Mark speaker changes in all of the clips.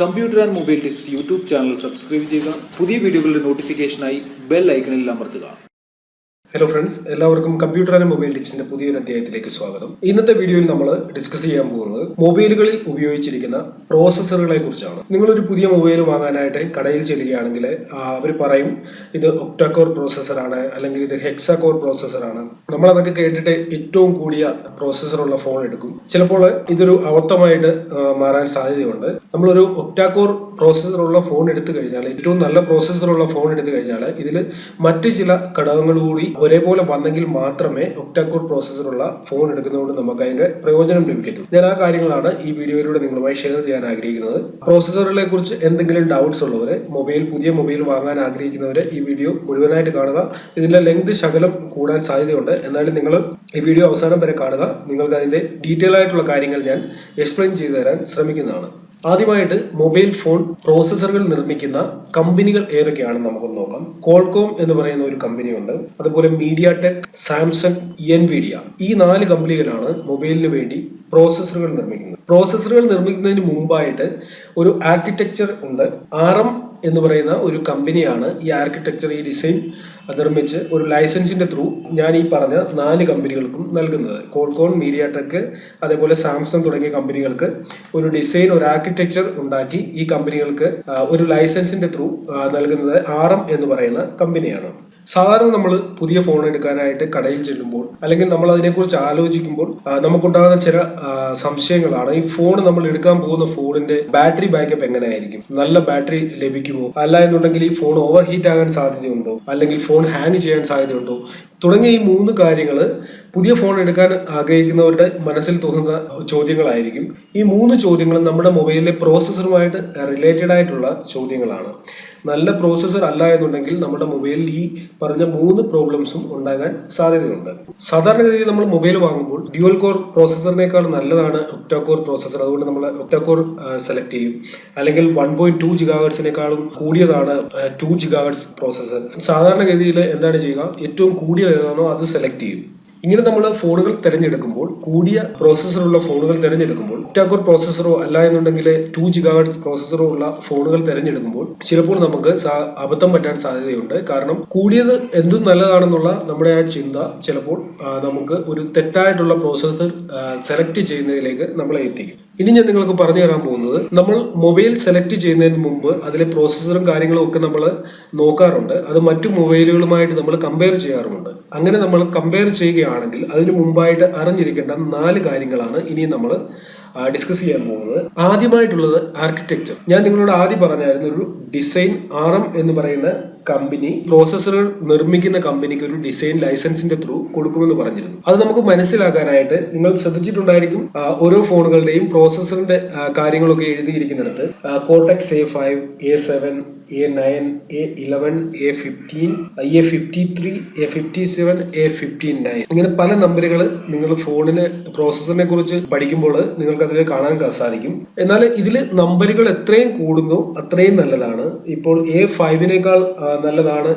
Speaker 1: Computer and mobile tips YouTube channel subscribe ചെയ്യുക. പുതിയ വീഡിയോകളുടെ നോട്ടിഫിക്കേഷനായി ബെൽ ഐക്കണിൽ അമർത്തുക.
Speaker 2: ഹലോ ഫ്രണ്ട്സ് എല്ലാവർക്കും കമ്പ്യൂട്ടർ ആൻഡ് മൊബൈൽ ടിപ്സിന്റെ പുതിയൊരു അധ്യായത്തിലേക്ക് സ്വാഗതം. ഇന്നത്തെ വീഡിയോയിൽ നമ്മൾ ഡിസ്കസ് ചെയ്യാൻ പോകുന്നത് മൊബൈലുകളിൽ ഉപയോഗിച്ചിരിക്കുന്ന പ്രോസസ്സറുകളെ കുറിച്ചാണ്. നിങ്ങളൊരു പുതിയ മൊബൈൽ വാങ്ങാനായിട്ട് കടയിൽ ചെല്ലുകയാണെങ്കിൽ അവർ പറയും ഇത് ഒക്ടാകോർ പ്രോസസ്സറാണ് അല്ലെങ്കിൽ ഇത് ഹെക്സാകോർ പ്രോസസ്സറാണ് നമ്മൾ അതൊക്കെ കേട്ടിട്ട് ഏറ്റവും കൂടിയ പ്രോസസ്സറുള്ള ഫോൺ എടുക്കും. ചിലപ്പോൾ ഇതൊരു അബദ്ധമായിട്ട് മാറാൻ സാധ്യതയുണ്ട്. നമ്മളൊരു ഒക്ടാകോർ പ്രോസസ്സറുള്ള ഫോൺ എടുത്തു കഴിഞ്ഞാൽ ഏറ്റവും നല്ല പ്രോസസ്സറുള്ള ഫോൺ എടുത്തു കഴിഞ്ഞാൽ ഇതിൽ മറ്റ് ചില ഘടകങ്ങൾ കൂടി ഒരേപോലെ വന്നെങ്കിൽ മാത്രമേ ഒക്ടാക്കോർ പ്രോസസ്സറുള്ള ഫോൺ എടുക്കുന്നതുകൊണ്ട് നമുക്ക് അതിന്റെ പ്രയോജനം ലഭിക്കത്തുള്ളൂ. ഞാൻ ആ കാര്യങ്ങളാണ് ഈ വീഡിയോയിലൂടെ നിങ്ങളുമായി ഷെയർ ചെയ്യാൻ ആഗ്രഹിക്കുന്നത്. പ്രോസസ്സറുകളെ കുറിച്ച് എന്തെങ്കിലും ഡൗട്ട്സ് ഉള്ളവരെ മൊബൈൽ പുതിയ മൊബൈൽ വാങ്ങാൻ ആഗ്രഹിക്കുന്നവരെ ഈ വീഡിയോ മുഴുവനായിട്ട് കാണുക. ഇതിന്റെ ലെങ്ത് ശകലം കൂടാൻ സാധ്യതയുണ്ട്. എന്നാലും നിങ്ങൾ ഈ വീഡിയോ അവസാനം വരെ കാണുക. നിങ്ങൾക്ക് അതിന്റെ ഡീറ്റെയിൽ ആയിട്ടുള്ള കാര്യങ്ങൾ ഞാൻ എക്സ്പ്ലെയിൻ ചെയ്തു തരാൻ ശ്രമിക്കുന്നതാണ്. ആദ്യമായിട്ട് മൊബൈൽ ഫോൺ പ്രോസസ്സറുകൾ നിർമ്മിക്കുന്ന കമ്പനികൾ ഏതൊക്കെയാണെന്ന് നമുക്കൊന്ന് നോക്കാം. കോൾകോം എന്ന് പറയുന്ന ഒരു കമ്പനിയുണ്ട്. അതുപോലെ മീഡിയ ടെക് സാംസങ് എൻവിഡിയ ഈ നാല് കമ്പനികളാണ് മൊബൈലിന് വേണ്ടി പ്രോസസ്സറുകൾ നിർമ്മിക്കുന്നത്. പ്രോസസ്സറുകൾ നിർമ്മിക്കുന്നതിന് മുമ്പായിട്ട് ഒരു ആർക്കിടെക്ചർ ഉണ്ട്. ആർ എം എന്ന് പറയുന്ന ഒരു കമ്പനിയാണ് ഈ ആർക്കിടെക്ചർ ഈ ഡിസൈൻ നിർമ്മിച്ച് ഒരു ലൈസൻസിന്റെ ത്രൂ ഞാൻ ഈ പറഞ്ഞ നാല് കമ്പനികൾക്കും നൽകുന്നത്. കോൾകോൺ മീഡിയ ടെക് അതേപോലെ സാംസങ് തുടങ്ങിയ കമ്പനികൾക്ക് ഒരു ഡിസൈൻ ഒരു ആർക്കിടെക്ചർ ഉണ്ടാക്കി ഈ കമ്പനികൾക്ക് ഒരു ലൈസൻസിന്റെ ത്രൂ നൽകുന്നത് ആർ എം എന്ന് പറയുന്ന കമ്പനിയാണ്. സാധാരണ നമ്മൾ പുതിയ ഫോൺ എടുക്കാനായിട്ട് കടയിൽ ചെല്ലുമ്പോൾ അല്ലെങ്കിൽ നമ്മൾ അതിനെക്കുറിച്ച് ആലോചിക്കുമ്പോൾ നമുക്കുണ്ടാകുന്ന ചില സംശയങ്ങളാണ്. ഈ ഫോൺ നമ്മൾ എടുക്കാൻ പോകുന്ന ഫോണിന്റെ ബാറ്ററി ബാക്കപ്പ് എങ്ങനെയായിരിക്കും? നല്ല ബാറ്ററി ലഭിക്കുമോ? അല്ല എന്നുണ്ടെങ്കിൽ ഈ ഫോൺ ഓവർ ഹീറ്റ് ആകാൻ സാധ്യതയുണ്ടോ? അല്ലെങ്കിൽ ഫോൺ ഹാങ് ചെയ്യാൻ സാധ്യതയുണ്ടോ? തുടങ്ങിയ ഈ മൂന്ന് കാര്യങ്ങൾ പുതിയ ഫോൺ എടുക്കാൻ ആഗ്രഹിക്കുന്നവരുടെ മനസ്സിൽ തോന്നുന്ന ചോദ്യങ്ങളായിരിക്കും. ഈ മൂന്ന് ചോദ്യങ്ങളും നമ്മുടെ മൊബൈലിലെ പ്രോസസ്സറുമായിട്ട് റിലേറ്റഡ് ആയിട്ടുള്ള ചോദ്യങ്ങളാണ്. നല്ല പ്രോസസ്സർ അല്ല എന്നുണ്ടെങ്കിൽ നമ്മുടെ മൊബൈലിൽ ഈ പറഞ്ഞ മൂന്ന് പ്രോബ്ലംസും ഉണ്ടാകാൻ സാധ്യതയുണ്ട്. സാധാരണഗതിയിൽ നമ്മൾ മൊബൈൽ വാങ്ങുമ്പോൾ ഡ്യുവൽ കോർ പ്രോസസ്സറിനേക്കാൾ നല്ലതാണ് ഒക്ടോകോർ പ്രോസസ്സർ അതുകൊണ്ട് നമ്മൾ ഒക്ടോകോർ സെലക്ട് ചെയ്യും. അല്ലെങ്കിൽ വൺ പോയിന്റ് ടു ജിഗാഹെർട്സിനേക്കാളും കൂടിയതാണ് ടു ജിഗാഹെർട്സ് പ്രോസസ്സർ സാധാരണഗതിയിൽ എന്താണ് ചെയ്യുക? ഏറ്റവും കൂടിയതാണോ അത് സെലക്ട് ചെയ്യും. ഇങ്ങനെ നമ്മൾ ഫോണുകൾ തിരഞ്ഞെടുക്കുമ്പോൾ കൂടിയ പ്രോസസ്സറുള്ള ഫോണുകൾ തിരഞ്ഞെടുക്കുമ്പോൾ ഒറ്റാക്കോർ പ്രോസസ്സറോ അല്ല എന്നുണ്ടെങ്കിൽ ടു ജിഗാഹെർട്സ് പ്രോസസ്സറോ ഉള്ള ഫോണുകൾ തിരഞ്ഞെടുക്കുമ്പോൾ ചിലപ്പോൾ നമുക്ക് അബദ്ധം പറ്റാൻ സാധ്യതയുണ്ട്. കാരണം കൂടിയത് എന്തും നല്ലതാണെന്നുള്ള നമ്മുടെ ആ ചിന്ത ചിലപ്പോൾ നമുക്ക് ഒരു തെറ്റായിട്ടുള്ള പ്രോസസ്സർ സെലക്ട് ചെയ്യുന്നതിലേക്ക് നമ്മളെ എത്തിക്കും. ഇനി ഞാൻ നിങ്ങൾക്ക് പറഞ്ഞു തരാൻ പോകുന്നത് നമ്മൾ മൊബൈൽ സെലക്ട് ചെയ്യുന്നതിന് മുമ്പ് അതിലെ പ്രോസസ്സറും കാര്യങ്ങളും ഒക്കെ നമ്മൾ നോക്കാറുണ്ട്. അത് മറ്റു മൊബൈലുകളുമായിട്ട് നമ്മൾ കമ്പയർ ചെയ്യാറുമുണ്ട്. അങ്ങനെ നമ്മൾ കമ്പയർ ചെയ്യുകയാണെങ്കിൽ അതിന് മുമ്പായിട്ട് അറിഞ്ഞിരിക്കേണ്ട നാല് കാര്യങ്ങളാണ് ഇനി നമ്മൾ ഡിസ്കസ് ചെയ്യാൻ പോകുന്നത്. ആദ്യമായിട്ടുള്ളത് ആർക്കിടെക്ചർ ഞാൻ നിങ്ങളോട് ആദ്യം പറഞ്ഞായിരുന്നു ഒരു ഡിസൈൻ ആർ എം എന്ന് പറയുന്ന കമ്പനി പ്രോസസ്സറുകൾ നിർമ്മിക്കുന്ന കമ്പനിക്ക് ഒരു ഡിസൈൻ ലൈസൻസിന്റെ ത്രൂ കൊടുക്കുമെന്ന് പറഞ്ഞിരുന്നു. അത് നമുക്ക് മനസ്സിലാക്കാനായിട്ട് നിങ്ങൾ ശ്രദ്ധിച്ചിട്ടുണ്ടായിരിക്കും ഓരോ ഫോണുകളുടെയും പ്രോസസ്സറിന്റെ കാര്യങ്ങളൊക്കെ എഴുതിയിരിക്കുന്നിടത്ത് Cortex A five A seven A nine A eleven A fifteen A fifty three A fifty seven A fifty nine ഇങ്ങനെ പല നമ്പറുകൾ നിങ്ങൾ ഫോണിന് പ്രോസസ്സറിനെ കുറിച്ച് പഠിക്കുമ്പോൾ നിങ്ങൾക്ക് അതിൽ കാണാൻ സാധിക്കും. എന്നാൽ ഇതിൽ നമ്പറുകൾ എത്രയും കൂടുന്നു അത്രയും നല്ലതാണ്. ഇപ്പോൾ എ ഫൈവിനേക്കാൾ നല്ലതാണ്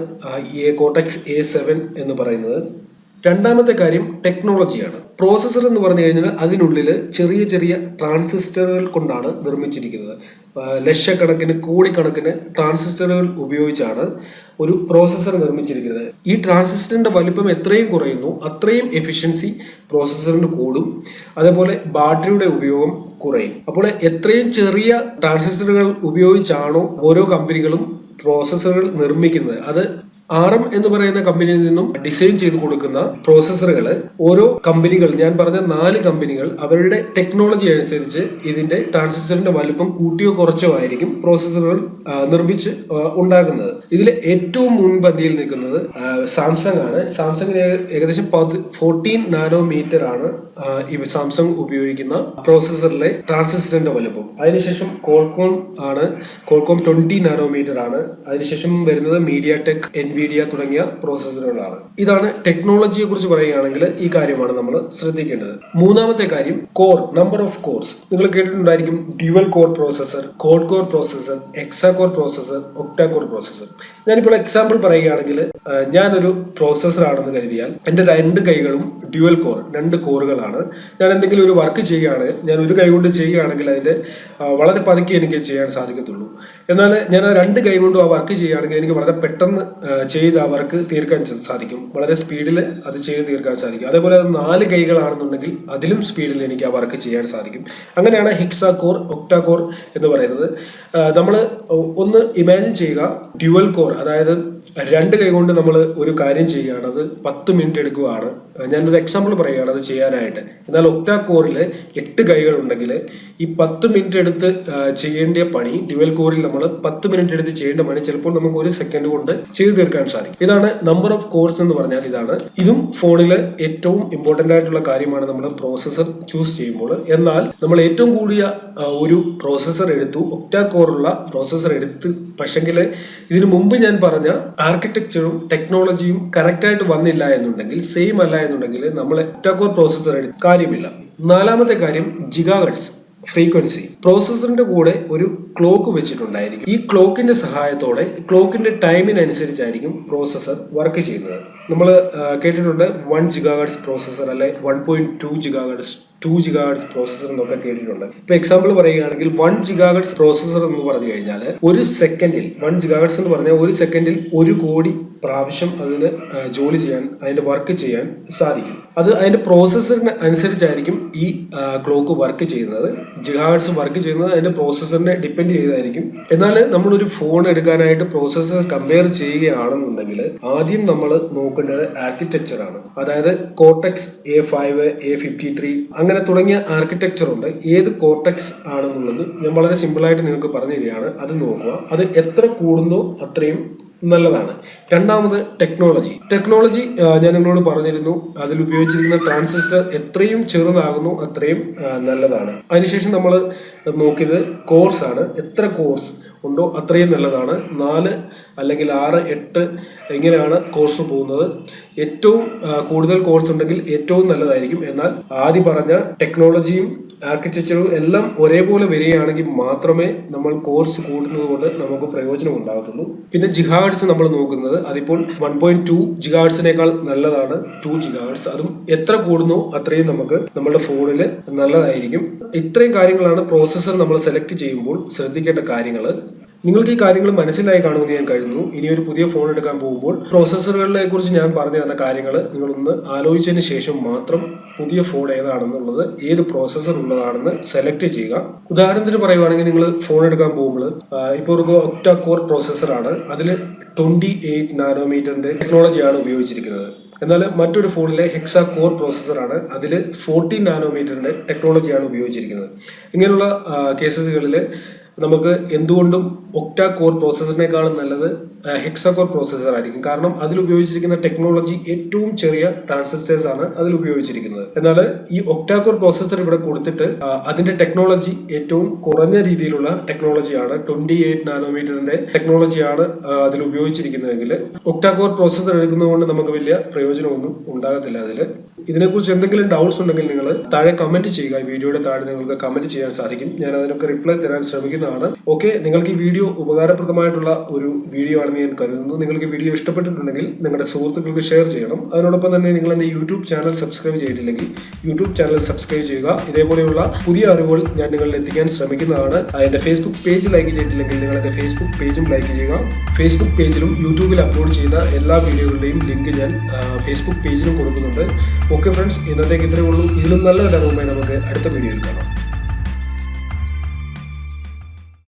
Speaker 2: എ കോട്ടക്സ് എ സെവൻ എന്ന് പറയുന്നത്. രണ്ടാമത്തെ കാര്യം ടെക്നോളജിയാണ്. പ്രോസസ്സർ എന്ന് പറഞ്ഞു കഴിഞ്ഞാൽ അതിനുള്ളിൽ ചെറിയ ചെറിയ ട്രാൻസിസ്റ്ററുകൾ കൊണ്ടാണ് നിർമ്മിച്ചിരിക്കുന്നത്. ലക്ഷക്കണക്കിന് കോടിക്കണക്കിന് ട്രാൻസിസ്റ്ററുകൾ ഉപയോഗിച്ചാണ് ഒരു പ്രോസസ്സർ നിർമ്മിച്ചിരിക്കുന്നത്. ഈ ട്രാൻസിസ്റ്ററിന്റെ വലിപ്പം എത്രയും കുറയുന്നു അത്രയും എഫിഷ്യൻസി പ്രോസസ്സറിന് കൂടും. അതേപോലെ ബാറ്ററിയുടെ ഉപയോഗം കുറയും. അപ്പോൾ എത്രയും ചെറിയ ട്രാൻസിസ്റ്ററുകൾ ഉപയോഗിച്ചാണോ ഓരോ കമ്പനികളും പ്രോസസ്സറുകൾ നിർമ്മിക്കുന്നത്. അത് ആർ എം എന്ന് പറയുന്ന കമ്പനിയിൽ നിന്നും ഡിസൈൻ ചെയ്ത് കൊടുക്കുന്ന പ്രോസസ്സറുകൾ ഓരോ കമ്പനികൾ ഞാൻ പറഞ്ഞ നാല് കമ്പനികൾ അവരുടെ ടെക്നോളജി അനുസരിച്ച് ഇതിന്റെ ട്രാൻസിസ്റ്ററിന്റെ വലുപ്പം കൂട്ടിയോ കുറച്ചോ ആയിരിക്കും പ്രോസസ്സറുകൾ നിർമ്മിച്ച് ഉണ്ടാക്കുന്നത്. ഇതിൽ ഏറ്റവും മുൻപന്തിയിൽ നിൽക്കുന്നത് സാംസങ് ആണ്. സാംസങ്ങിന് ഏകദേശം ഫോർട്ടീൻ നാനോമീറ്റർ ആണ് ഈ സാംസങ് ഉപയോഗിക്കുന്ന പ്രോസസ്സറിലെ ട്രാൻസിസ്റ്ററിന്റെ വലുപ്പം. അതിനുശേഷം കോൾകോം ആണ്. കോൾകോം ട്വന്റി നാനോമീറ്റർ ആണ്. അതിനുശേഷം വരുന്നത് മീഡിയ ടെക് എൻ എൻവിഡിയ തുടങ്ങിയ പ്രോസസ്സറുകളാണ് ഇതാണ് ടെക്നോളജിയെ കുറിച്ച് പറയുകയാണെങ്കിൽ ഈ കാര്യമാണ് നമ്മൾ ശ്രദ്ധിക്കേണ്ടത്. മൂന്നാമത്തെ കാര്യം കോർ നമ്പർ ഓഫ് കോർസ് നിങ്ങൾ കേട്ടിട്ടുണ്ടായിരിക്കും dual core processor quad core processor hexa core processor octa core processor ഞാനിപ്പോൾ എക്സാമ്പിൾ പറയുകയാണെങ്കിൽ ഞാനൊരു പ്രോസസ്സർ ആണെന്ന് കരുതിയാൽ എന്റെ രണ്ട് കൈകളും ഡ്യുവൽ കോർ രണ്ട് കോറുകളാണ് ഞാൻ എന്തെങ്കിലും ഒരു വർക്ക് ചെയ്യുകയാണ് ഞാൻ ഒരു കൈ കൊണ്ട് ചെയ്യുകയാണെങ്കിൽ അതിന്റെ വളരെ പതുക്കെ എനിക്ക് ചെയ്യാൻ സാധിക്കത്തുള്ളൂ. എന്നാൽ ഞാൻ ആ രണ്ട് കൈ കൊണ്ടും ആ വർക്ക് ചെയ്യുകയാണെങ്കിൽ എനിക്ക് വളരെ പെട്ടെന്ന് ചെയ്ത് അവർക്ക് തീർക്കാൻ സാധിക്കും. വളരെ സ്പീഡിൽ അത് ചെയ്ത് തീർക്കാൻ സാധിക്കും. അതേപോലെ അത് നാല് കൈകളാണെന്നുണ്ടെങ്കിൽ അതിലും സ്പീഡിൽ എനിക്ക് ആ വർക്ക് ചെയ്യാൻ സാധിക്കും. അങ്ങനെയാണ് ഹിക്സാ കോർ ഒക്ടാ കോർ എന്ന് പറയുന്നത് നമ്മൾ ഒന്ന് ഇമാജിൻ ചെയ്യുക ഡ്യുവൽ കോർ അതായത് രണ്ട് കൈ കൊണ്ട് നമ്മൾ ഒരു കാര്യം ചെയ്യുകയാണ്. അത് പത്ത് മിനിറ്റ് എടുക്കുകയാണ്. ഞാനൊരു എക്സാമ്പിൾ പറയുകയാണ് അത് ചെയ്യാനായിട്ട്. എന്നാൽ ഒക്ടാ കോറിൽ എട്ട് കൈകൾ ഉണ്ടെങ്കിൽ ഈ പത്ത് മിനിറ്റ് എടുത്ത് ചെയ്യേണ്ട പണി ഡ്യുവൽ കോറിൽ നമ്മൾ പത്ത് മിനിറ്റ് എടുത്ത് ചെയ്യേണ്ട പണി ചിലപ്പോൾ നമുക്ക് ഒരു സെക്കൻഡ് കൊണ്ട് ചെയ്തു തീർക്കാൻ സാധിക്കും. ഇതാണ് നമ്പർ ഓഫ് കോഴ്സ് എന്ന് പറഞ്ഞാൽ ഇതാണ്. ഇതും ഫോണിൽ ഏറ്റവും ഇമ്പോർട്ടന്റ് ആയിട്ടുള്ള കാര്യമാണ് നമ്മൾ പ്രോസസ്സർ ചൂസ് ചെയ്യുമ്പോൾ. എന്നാൽ നമ്മൾ ഏറ്റവും കൂടിയ ഒരു പ്രോസസ്സർ എടുത്തു ഒക്ടാ കോറുള്ള പ്രോസസ്സർ എടുത്ത്. പക്ഷെങ്കിൽ ഇതിനു മുമ്പ് ഞാൻ പറഞ്ഞ ആർക്കിടെക്ചറും ടെക്നോളജിയും കറക്റ്റായിട്ട് വന്നില്ല എന്നുണ്ടെങ്കിൽ സെയിം അല്ല എന്നുണ്ടെങ്കിൽ നമ്മൾ ഒക്ടാ കോർ പ്രോസസ്സർ എടുത്ത് കാര്യമില്ല. നാലാമത്തെ കാര്യം ജിഗാഗട്സ് ഫ്രീക്വൻസി. പ്രോസസറിന്റെ കൂടെ ഒരു ക്ലോക്ക് വെച്ചിട്ടുണ്ടായിരിക്കും. ഈ ക്ലോക്കിന്റെ സഹായത്തോടെ ക്ലോക്കിന്റെ ടൈമിനനുസരിച്ചായിരിക്കും പ്രോസസർ വർക്ക് ചെയ്യുന്നത്. നമ്മൾ കേട്ടിട്ടുണ്ട് വൺ ജിഗാഗഡ്സ് പ്രോസസർ അല്ലെ one point two gigahertz two gigahertz processor എന്നൊക്കെ കേട്ടിട്ടുണ്ട് ഇപ്പൊ എക്സാമ്പിൾ പറയുകയാണെങ്കിൽ വൺ ജിഗാഗട്സ് പ്രോസസ്സർ എന്ന് പറഞ്ഞു കഴിഞ്ഞാൽ ഒരു സെക്കൻഡിൽ വൺ ജിഗാഗട്സ് എന്ന് പറഞ്ഞാൽ ഒരു സെക്കൻഡിൽ ഒരു കോടി പ്രാവശ്യം അതിന് ജോലി ചെയ്യാൻ അതിന്റെ വർക്ക് ചെയ്യാൻ സാധിക്കും. അത് അതിന്റെ പ്രോസസ്സറിന് അനുസരിച്ചായിരിക്കും ഈ ക്ലോക്ക് വർക്ക് ചെയ്യുന്നത്. ജിഗാഗട്സ് വർക്ക് ചെയ്യുന്നത് അതിന്റെ പ്രോസസ്സറിനെ ഡിപ്പെൻഡ് ചെയ്തായിരിക്കും. എന്നാൽ നമ്മളൊരു ഫോൺ എടുക്കാനായിട്ട് പ്രോസസ്സർ കമ്പയർ ചെയ്യുകയാണെന്നുണ്ടെങ്കിൽ ആദ്യം നമ്മൾ നോക്കേണ്ടത് ആർക്കിടെക്ചർ ആണ്. അതായത് Cortex A five A fifty three അങ്ങനെ തുടങ്ങിയ ആർക്കിടെക്ചർ ഉണ്ട്. ഏത് കോർട്ടക്സ് ആണെന്നുള്ളത് ഞാൻ വളരെ സിമ്പിളായിട്ട് നിങ്ങൾക്ക് പറഞ്ഞു തരികയാണ് അത് നോക്കുക. അത് എത്ര കൂടുന്നോ അത്രയും നല്ലതാണ്. രണ്ടാമത് ടെക്നോളജി. ടെക്നോളജി ഞാൻ നിങ്ങളോട് പറഞ്ഞിരുന്നു അതിൽ ഉപയോഗിച്ചിരുന്ന ട്രാൻസിസ്റ്റർ എത്രയും ചെറുതാകുന്നു അത്രയും നല്ലതാണ്. അതിനുശേഷം നമ്മൾ നോക്കിയത് കോഴ്സ് ആണ്. എത്ര കോഴ്സ് ഉണ്ടോ അത്രയും നല്ലതാണ്. നാല് അല്ലെങ്കിൽ ആറ് എട്ട് എങ്ങനെയാണ് കോഴ്സ് പോകുന്നത്. ഏറ്റവും കൂടുതൽ കോഴ്സ് ഉണ്ടെങ്കിൽ ഏറ്റവും നല്ലതായിരിക്കും. എന്നാൽ ആദ്യം പറഞ്ഞ ടെക്നോളജിയും ആർക്കിടെക്ചറും എല്ലാം ഒരേപോലെ വരികയാണെങ്കിൽ മാത്രമേ നമ്മൾ കോഴ്സ് കൂടുന്നത് കൊണ്ട് നമുക്ക് പ്രയോജനം ഉണ്ടാകത്തുള്ളൂ. പിന്നെ ജിഹാഡ്സ് നമ്മൾ നോക്കുന്നത്. അതിപ്പോൾ വൺ പോയിന്റ് ടു ജിഗാഡ്സിനേക്കാൾ നല്ലതാണ്. ടു ജിഗാഡ്സ് അതും എത്ര കൂടുന്നു അത്രയും നമുക്ക് നമ്മുടെ ഫോണിൽ നല്ലതായിരിക്കും. ഇത്രയും കാര്യങ്ങളാണ് പ്രോസസ്സർ നമ്മൾ സെലക്ട് ചെയ്യുമ്പോൾ ശ്രദ്ധിക്കേണ്ട കാര്യങ്ങൾ നിങ്ങൾക്ക് ഈ കാര്യങ്ങൾ മനസ്സിലായി കാണുമെന്ന് ഞാൻ കരുതുന്നു. ഇനി ഒരു പുതിയ ഫോൺ എടുക്കാൻ പോകുമ്പോൾ പ്രോസസ്സറുകളെ കുറിച്ച് ഞാൻ പറഞ്ഞു തന്ന കാര്യങ്ങൾ നിങ്ങളൊന്ന് ആലോചിച്ചതിന് ശേഷം മാത്രം പുതിയ ഫോൺ ഏതാണെന്നുള്ളത് ഏത് പ്രോസസ്സർ ഉള്ളതാണെന്ന് സെലക്ട് ചെയ്യുക. ഉദാഹരണത്തിന് പറയുവാണെങ്കിൽ നിങ്ങൾ ഫോൺ എടുക്കാൻ പോകുമ്പോൾ ഇപ്പോൾ ഒരു ഒക്ടാ കോർ പ്രോസസ്സറാണ് അതിൽ ട്വന്റി എയ്റ്റ് നാനോമീറ്ററിന്റെ ടെക്നോളജിയാണ് ഉപയോഗിച്ചിരിക്കുന്നത്. എന്നാൽ മറ്റൊരു ഫോണിലെ ഹെക്സ കോർ പ്രോസസ്സറാണ് അതിൽ ഫോർട്ടീൻ നാനോമീറ്ററിന്റെ ടെക്നോളജിയാണ് ഉപയോഗിച്ചിരിക്കുന്നത്. ഇങ്ങനെയുള്ള കേസസുകളിൽ നമുക്ക് എന്തുകൊണ്ടും ഒക്ടാ കോർ പ്രോസസ്സറിനേക്കാളും നല്ലത് ഹെക്സാ കോർ പ്രോസസ്സർ ആയിരിക്കും. കാരണം അതിൽ ഉപയോഗിച്ചിരിക്കുന്ന ടെക്നോളജി ഏറ്റവും ചെറിയ ട്രാൻസിസ്റ്റേഴ്സ് ആണ് അതിൽ ഉപയോഗിച്ചിരിക്കുന്നത്. എന്നാൽ ഈ ഒക്ടാ കോർ പ്രോസസ്സർ ഇവിടെ കൊടുത്തിട്ട് അതിന്റെ ടെക്നോളജി ഏറ്റവും കുറഞ്ഞ രീതിയിലുള്ള ടെക്നോളജിയാണ് ട്വന്റി എയ്റ്റ് നാനോമീറ്ററിന്റെ ടെക്നോളജിയാണ് അതിൽ ഉപയോഗിച്ചിരിക്കുന്നതെങ്കിൽ ഒക്ടാ കോർ പ്രോസസ്സർ എടുക്കുന്നതുകൊണ്ട് നമുക്ക് വലിയ പ്രയോജനമൊന്നും ഉണ്ടാകത്തില്ല അതിൽ. ഇതിനെക്കുറിച്ച് എന്തെങ്കിലും ഡൗട്ട്സ് ഉണ്ടെങ്കിൽ നിങ്ങൾ താഴെ കമന്റ് ചെയ്യുക. ഈ വീഡിയോയുടെ താഴെ നിങ്ങൾക്ക് കമന്റ് ചെയ്യാൻ സാധിക്കും. ഞാൻ അതിനൊക്കെ റിപ്ലൈ തരാൻ ശ്രമിക്കുന്നതാണ്. ഓക്കെ നിങ്ങൾക്ക് ഈ വീഡിയോ ഉപകാരപ്രദമായിട്ടുള്ള ഒരു വീഡിയോ ആണെന്ന് ഞാൻ കരുതുന്നു. നിങ്ങൾക്ക് വീഡിയോ ഇഷ്ടപ്പെട്ടിട്ടുണ്ടെങ്കിൽ നിങ്ങളുടെ സുഹൃത്തുക്കൾക്ക് ഷെയർ ചെയ്യണം. അതിനോടൊപ്പം തന്നെ നിങ്ങൾ എന്റെ യൂട്യൂബ് ചാനൽ സബ്സ്ക്രൈബ് ചെയ്തിട്ടില്ലെങ്കിൽ യൂട്യൂബ് ചാനൽ സബ്സ്ക്രൈബ് ചെയ്യുക. ഇതേപോലെയുള്ള പുതിയ അറിവുകൾ ഞാൻ നിങ്ങളിൽ എത്തിക്കാൻ ശ്രമിക്കുന്നതാണ്. എന്റെ ഫേസ്ബുക്ക് പേജ് ലൈക്ക് ചെയ്തിട്ടില്ലെങ്കിൽ നിങ്ങൾ എന്റെ ഫേസ്ബുക്ക് പേജും ലൈക്ക് ചെയ്യുക. ഫേസ്ബുക്ക് പേജിലും യൂട്യൂബിൽ അപ്ലോഡ് ചെയ്യുന്ന എല്ലാ വീഡിയോകളുടെയും ലിങ്ക് ഞാൻ ഫേസ്ബുക്ക് പേജിലും കൊടുക്കുന്നുണ്ട്. ഓക്കെ ഫ്രണ്ട്സ് ഇന്നത്തേക്ക് ഇത്രയേ ഉള്ളൂ. ഇതിലും നല്ല അറിവുമായി നമുക്ക് അടുത്ത വീഡിയോയിൽ കാണാം.